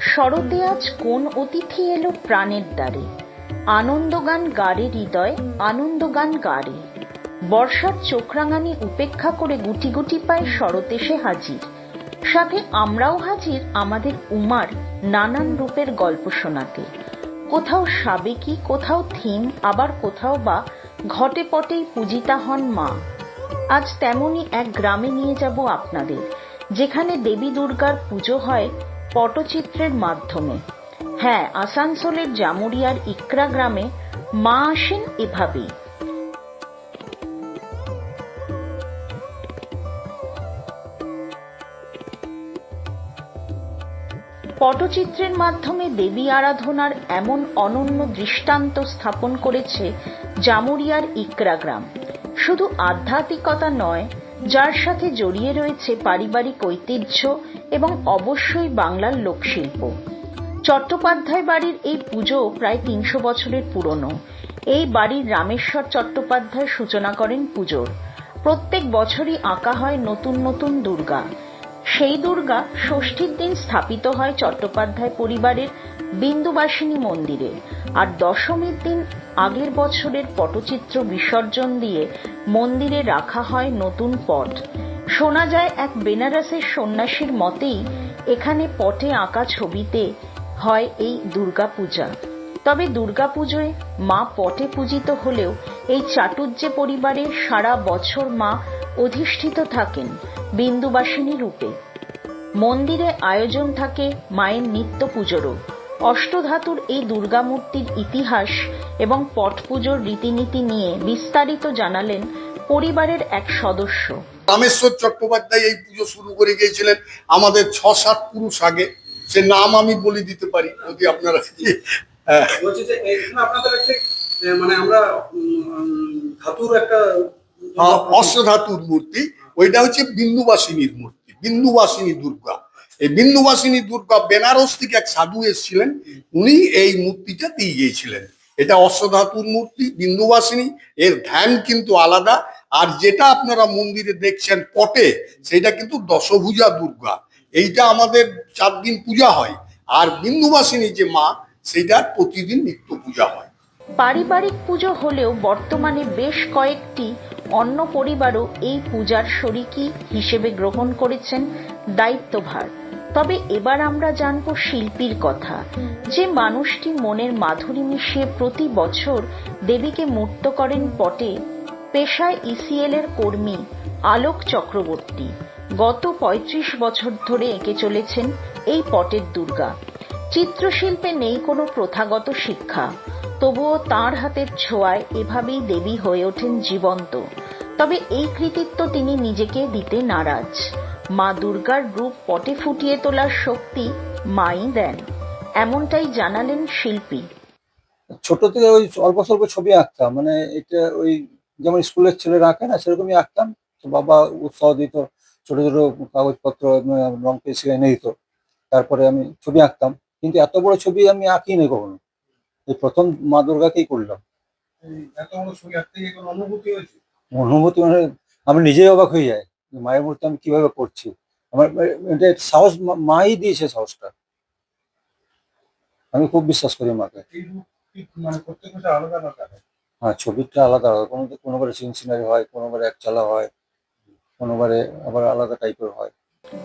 শরতে আজ কোন অতিথি এলো প্রাণের দ্বারে? আনন্দগান গারে হৃদয়, আনন্দগান গারে। বর্ষার চোখরাঙানি উপেক্ষা করে গুটি গুটি পায় শরৎ এসে হাজির। সাথে আমরাও হাজির আমাদের উমার নানান রূপের গল্প শোনাতে। কোথাও সাবেকি, কোথাও থিম, আবার কোথাও বা ঘটে পটেই পূজিতা হন মা। আজ তেমনই এক গ্রামে নিয়ে যাব আপনাদের। যেখানে দেবী দুর্গার পুজো হয় পটচিত্রের মাধ্যমে। হ্যাঁ আসানসোলের জামুরিয়ার ইকরা গ্রামে মা আসেন এভাবেই। পটচিত্রের মাধ্যমে দেবী আরাধনার এমন অনন্য দৃষ্টান্ত স্থাপন করেছে জামুরিয়ার ইকরা গ্রাম। শুধু আধ্যাত্মিকতা নয় যার সাথে জড়িয়ে রয়েছে পারিবারিক ঐতিহ্য এবং অবশ্যই বাংলার লোকশিল্প। চট্টোপাধ্যায় বাড়ির এই পুজো প্রায় তিনশো বছরের পুরনো। এই বাড়ির রামেশ্বর চট্টোপাধ্যায় সূচনা করেন পুজোর। প্রত্যেক বছরই আঁকা হয় নতুন নতুন দুর্গা। সেই দুর্গা ষষ্ঠীর দিন স্থাপিত হয় চট্টোপাধ্যায় পরিবারের বিন্দুবাসিনী মন্দিরে আর দশমীর দিন আগের বছরের পটচিত্র বিসর্জন দিয়ে মন্দিরে রাখা হয় নতুন পট। শোনা যায় এক বেনারসের সন্ন্যাসীর মতেই এখানে পটে আঁকা ছবিতে হয় এই দুর্গাপূজা। তবে দুর্গাপুজোয় মা পটে পূজিত হলেও এই চাটুর্যে পরিবারে সারা বছর মা অধিষ্ঠিত থাকেন বিন্দুবাসিনী রূপে। মন্দিরে আয়োজন থাকে মায়ের নিত্য পুজোরও। অষ্টধাতুর এই দুর্গামূর্তির ইতিহাস এবং পট পুজোর রীতিনীতি নিয়ে বিস্তারিত জানালেন পরিবারের এক সদস্য। রামেশ্বর চট্টোপাধ্যায় এই পুজো শুরু করে গিয়েছিলেন আমাদের ছ সাত পুরুষ আগে। সে নাম আমি বলে দিতে পারি যদি আপনারা হ্যাঁ, বলছি যে এখানে আপনাদের একটি মানে আমরা ধাতুর একটা অষ্টধাতুর মূর্তি, ওইটা হচ্ছে বিন্দুবাসিনীর মূর্তি, বিন্দুবাসিনী দুর্গা। এই বিন্দুবাসিনী দুর্গা বেনারস থেকে এক সাধু এসেছিলেন, উনি এই মূর্তিটা দিয়ে গিয়েছিলেন। এটা অশ্বধাতুর মূর্তি, বিন্দুবাসিনী, এর ধ্যান কিন্তু আলাদা, আর যেটা আপনারা মন্দিরে দেখছেন পটে, সেটা কিন্তু দশভুজা দুর্গা। এইটা আমাদের চার দিন পূজা হয়, আর বিন্দুবাসিনী যে মা সেটা প্রতিদিন নিত্য পূজা হয়। পারিবারিক পুজো হলেও বর্তমানে বেশ কয়েকটি অন্য পরিবারও এই পূজার শরিকি হিসেবে গ্রহণ করেছেন দায়িত্বভার। তবে এবার আমরা জানব শিল্পীর কথা। যে মানুষটি মনের মাধুরী মিশিয়ে প্রতি বছর দেবীকে মূর্ত করেন পটে পেশায় ইসিএল এর কর্মী আলোক চক্রবর্তী। গত ৩৫ বছর ধরে এঁকে চলেছেন এই পটের দুর্গা। চিত্রশিল্পে নেই কোনো প্রথাগত শিক্ষা, তবুও তার হাতের ছোঁয়ায় এভাবেই দেবী হয়ে ওঠেন জীবন্ত। তবে এই কৃতিত্ব তিনি নিজেকে দিতে নারাজ। মা দুর্গার রূপ পটে ফুটিয়ে তোলার শক্তি মাই দেন এমনটাই জানালেন শিল্পী। ছোট থেকে ওই অল্প স্বল্প ছবি আঁকতাম মানে এটা ওই যেমন স্কুলের ছেলেরা আঁকে না সেরকমই আঁকতাম। তো বাবা উৎসাহ দিত ছোট ছোট কাগজপত্র রং পেন্সিল এনে দিত। তারপরে আমি ছবি আঁকতাম কিন্তু এত বড় ছবি আমি আঁকিনি কখনো। এই প্রথম মা দুর্গাকেই করলাম। এত বড় ছবি আঁকতে গিয়ে কোনো অনুভূতি হয়েছে? অনুভূতি মানে আমি নিজেই অবাক হয়ে যাই যে মায়ের মূর্তি আমি কীভাবে করছি। আমার এটা সাহস মাই দিয়েছে সাহসটা। আমি খুব বিশ্বাস করি মাকে। আলাদা আলাদা হয়, ছবিটা আলাদা হয় কোনো কোনোবারে সিন সিনারি হয় কোনোবারে একচালা হয় কোনোবারে আবার আলাদা টাইপের হয়।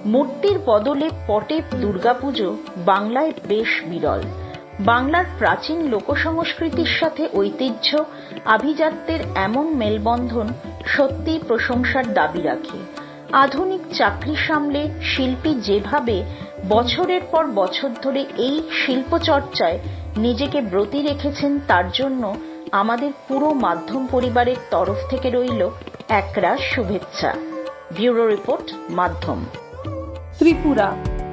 মূর্তির বদলে পটে দুর্গাপুজো বাংলায় বেশ বিরল। বাংলার প্রাচীন লোকসংস্কৃতির সাথে ঐতিহ্য, আভিজাত্যের এমন মেলবন্ধন সত্যিই প্রশংসার দাবি রাখে। আধুনিক চাকরি সামলে শিল্পী যেভাবে বছরের পর বছর ধরে এই শিল্পচর্চায় নিজেকে ব্রতী রেখেছেন, তার জন্য আমাদের পুরো মাধ্যম পরিবারের তরফ থেকে রইল একরাশ শুভেচ্ছা। ব্যুরো রিপোর্ট, মাধ্যম। ত্রিপুরা।